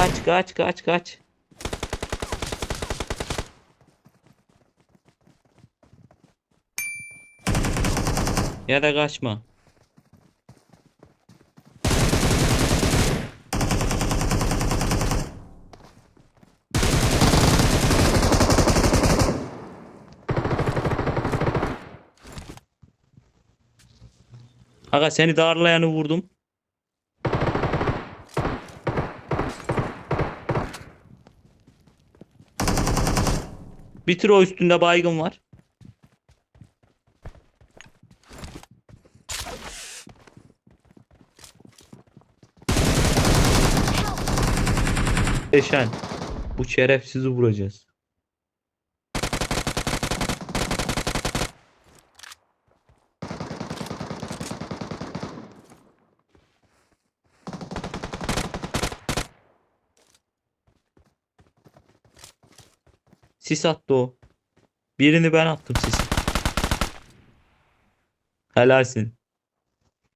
Kaç kaç kaç kaç. Ya da kaçma. Aga seni darlayanı vurdum. Bitir o üstünde baygın var. Eşen. Bu şerefsizi vuracağız. Sis attı o. Birini ben attım sisi. Helalsin.